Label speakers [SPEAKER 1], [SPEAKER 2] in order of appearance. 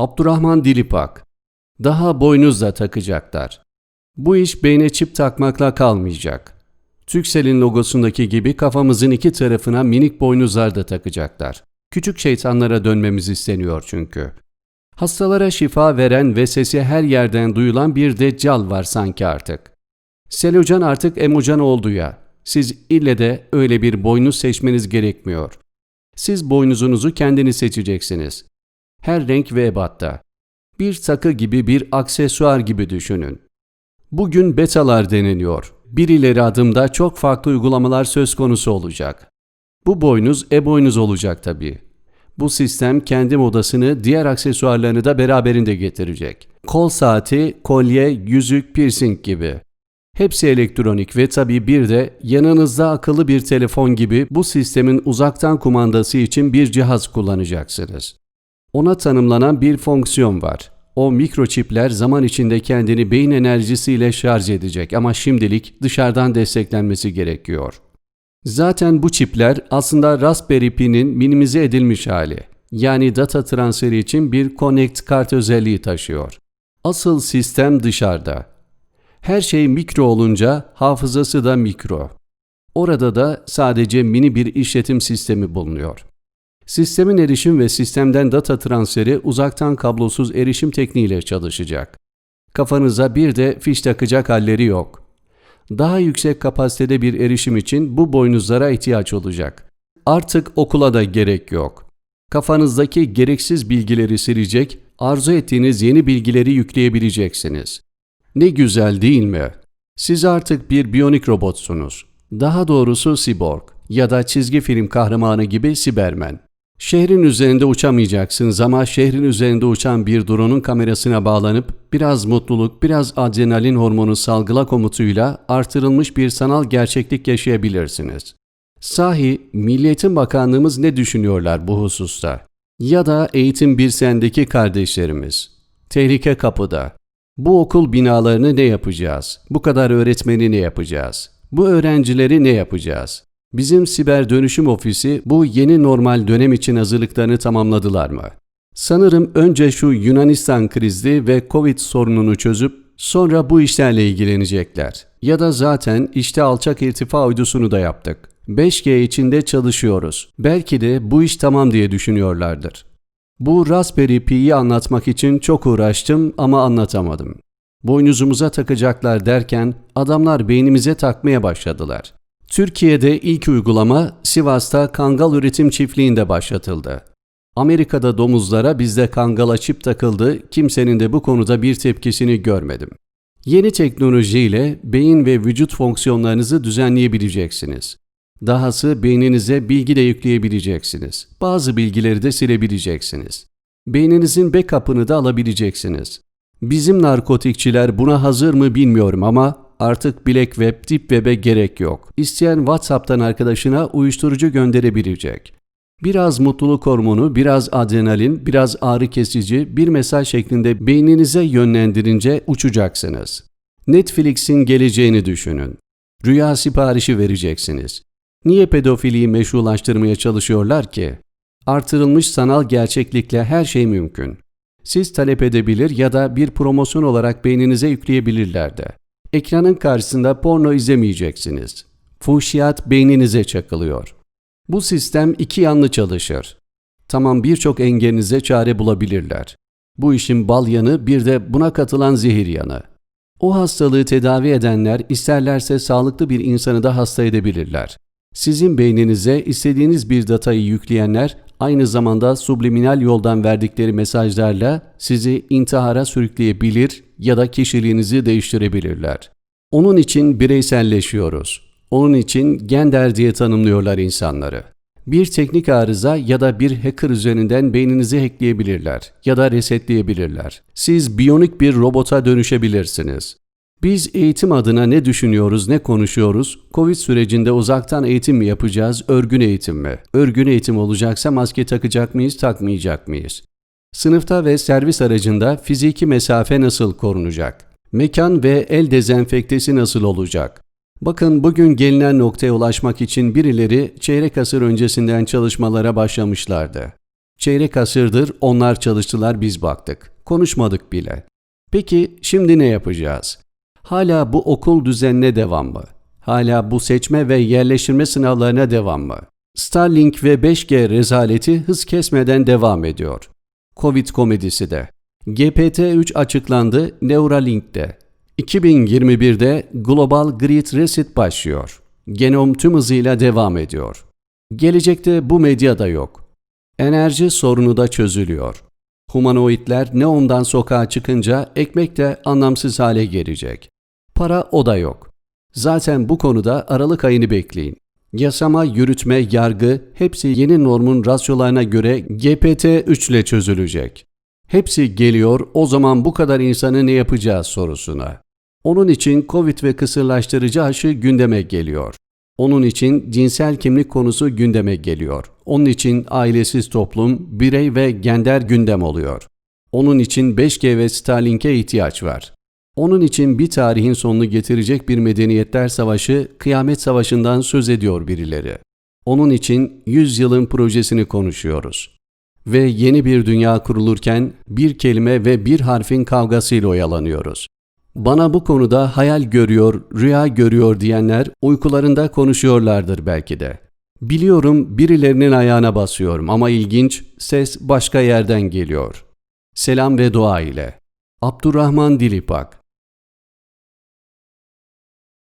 [SPEAKER 1] Abdurrahman Dilipak. Daha boynuzla takacaklar. Bu iş beyne çip takmakla kalmayacak. Türkcell'in logosundaki gibi kafamızın iki tarafına minik boynuzlar da takacaklar. Küçük şeytanlara dönmemiz isteniyor çünkü. Hastalara şifa veren ve sesi her yerden duyulan bir deccal var sanki artık. Selucan artık Emucan oldu ya. Siz ille de öyle bir boynuz seçmeniz gerekmiyor. Siz boynuzunuzu kendiniz seçeceksiniz. Her renk ve ebatta. Bir takı gibi bir aksesuar gibi düşünün. Bugün betalar deniliyor. Bir ileri adımda çok farklı uygulamalar söz konusu olacak. Bu boynuz e-boynuz olacak tabii. Bu sistem kendi modasını diğer aksesuarlarını da beraberinde getirecek. Kol saati, kolye, yüzük, piercing gibi. Hepsi elektronik ve tabii bir de yanınızda akıllı bir telefon gibi bu sistemin uzaktan kumandası için bir cihaz kullanacaksınız. Ona tanımlanan bir fonksiyon var. O mikroçipler zaman içinde kendini beyin enerjisiyle şarj edecek ama şimdilik dışarıdan desteklenmesi gerekiyor. Zaten bu çipler aslında Raspberry Pi'nin minimize edilmiş hali. Yani data transferi için bir Connect kart özelliği taşıyor. Asıl sistem dışarıda. Her şey mikro olunca hafızası da mikro. Orada da sadece mini bir işletim sistemi bulunuyor. Sistemin erişim ve sistemden data transferi uzaktan kablosuz erişim tekniğiyle çalışacak. Kafanıza bir de fiş takacak halleri yok. Daha yüksek kapasitede bir erişim için bu boynuzlara ihtiyaç olacak. Artık okula da gerek yok. Kafanızdaki gereksiz bilgileri silecek, arzu ettiğiniz yeni bilgileri yükleyebileceksiniz. Ne güzel değil mi? Siz artık bir biyonik robotsunuz. Daha doğrusu siborg ya da çizgi film kahramanı gibi sibermen. Şehrin üzerinde uçamayacaksınız ama şehrin üzerinde uçan bir drone'un kamerasına bağlanıp biraz mutluluk, biraz adrenalin hormonu salgıla komutuyla artırılmış bir sanal gerçeklik yaşayabilirsiniz. Sahi Milliyetin Bakanlığımız ne düşünüyorlar bu hususta? Ya da Eğitim Bir Sen'deki kardeşlerimiz? Tehlike kapıda. Bu okul binalarını ne yapacağız? Bu kadar öğretmeni ne yapacağız? Bu öğrencileri ne yapacağız? Bizim siber dönüşüm ofisi bu yeni normal dönem için hazırlıklarını tamamladılar mı? Sanırım önce şu Yunanistan krizi ve Covid sorununu çözüp sonra bu işlerle ilgilenecekler. Ya da zaten işte alçak irtifa uydusunu da yaptık. 5G içinde çalışıyoruz. Belki de bu iş tamam diye düşünüyorlardır. Bu Raspberry Pi'yi anlatmak için çok uğraştım ama anlatamadım. Boynuzumuza takacaklar derken adamlar beynimize takmaya başladılar. Türkiye'de ilk uygulama Sivas'ta kangal üretim çiftliğinde başlatıldı. Amerika'da domuzlara bizde kangala çip takıldı, kimsenin de bu konuda bir tepkisini görmedim. Yeni teknolojiyle beyin ve vücut fonksiyonlarınızı düzenleyebileceksiniz. Dahası beyninize bilgi de yükleyebileceksiniz. Bazı bilgileri de silebileceksiniz. Beyninizin backup'ını da alabileceksiniz. Bizim narkotikçiler buna hazır mı bilmiyorum ama artık Black Web, Deep Web'e gerek yok. İsteyen WhatsApp'tan arkadaşına uyuşturucu gönderebilecek. Biraz mutluluk hormonu, biraz adrenalin, biraz ağrı kesici bir mesaj şeklinde beyninize yönlendirince uçacaksınız. Netflix'in geleceğini düşünün. Rüya siparişi vereceksiniz. Niye pedofiliyi meşrulaştırmaya çalışıyorlar ki? Artırılmış sanal gerçeklikle her şey mümkün. Siz talep edebilir ya da bir promosyon olarak beyninize yükleyebilirler de. Ekranın karşısında porno izlemeyeceksiniz. Fuhşiyat beyninize çakılıyor. Bu sistem iki yanlı çalışır. Tamam birçok engelinize çare bulabilirler. Bu işin bal yanı bir de buna katılan zehir yanı. O hastalığı tedavi edenler isterlerse sağlıklı bir insanı da hasta edebilirler. Sizin beyninize istediğiniz bir datayı yükleyenler aynı zamanda subliminal yoldan verdikleri mesajlarla sizi intihara sürükleyebilir ya da kişiliğinizi değiştirebilirler. Onun için bireyselleşiyoruz. Onun için gender diye tanımlıyorlar insanları. Bir teknik arıza ya da bir hacker üzerinden beyninizi hackleyebilirler ya da resetleyebilirler. Siz biyonik bir robota dönüşebilirsiniz. Biz eğitim adına ne düşünüyoruz, ne konuşuyoruz? Covid sürecinde uzaktan eğitim mi yapacağız, örgün eğitim mi? Örgün eğitim olacaksa maske takacak mıyız, takmayacak mıyız? Sınıfta ve servis aracında fiziki mesafe nasıl korunacak? Mekan ve el dezenfektesi nasıl olacak? Bakın bugün gelinen noktaya ulaşmak için birileri çeyrek asır öncesinden çalışmalara başlamışlardı. Çeyrek asırdır onlar çalıştılar biz baktık. Konuşmadık bile. Peki şimdi ne yapacağız? Hala bu okul düzenine devam mı? Hala bu seçme ve yerleştirme sınavlarına devam mı? Starlink ve 5G rezaleti hız kesmeden devam ediyor. Covid komedisi de. GPT-3 açıklandı Neuralink'te. 2021'de Global Grid Reset başlıyor. Genom tüm hızıyla devam ediyor. Gelecekte bu medya da yok. Enerji sorunu da çözülüyor. Humanoidler neondan sokağa çıkınca ekmek de anlamsız hale gelecek. Para o da yok. Zaten bu konuda Aralık ayını bekleyin. Yasama, yürütme, yargı hepsi yeni normun rasyolarına göre GPT-3 ile çözülecek. Hepsi geliyor o zaman bu kadar insanı ne yapacağız sorusuna. Onun için Covid ve kısırlaştırıcı aşı gündeme geliyor. Onun için cinsel kimlik konusu gündeme geliyor. Onun için ailesiz toplum, birey ve gender gündem oluyor. Onun için 5G ve Starlink'e ihtiyaç var. Onun için bir tarihin sonunu getirecek bir medeniyetler savaşı, kıyamet savaşından söz ediyor birileri. Onun için 100 yılın projesini konuşuyoruz. Ve yeni bir dünya kurulurken bir kelime ve bir harfin kavgasıyla oyalanıyoruz. Bana bu konuda hayal görüyor, rüya görüyor diyenler uykularında konuşuyorlardır belki de. Biliyorum birilerinin ayağına basıyorum ama ilginç, ses başka yerden geliyor. Selam ve dua ile. Abdurrahman Dilipak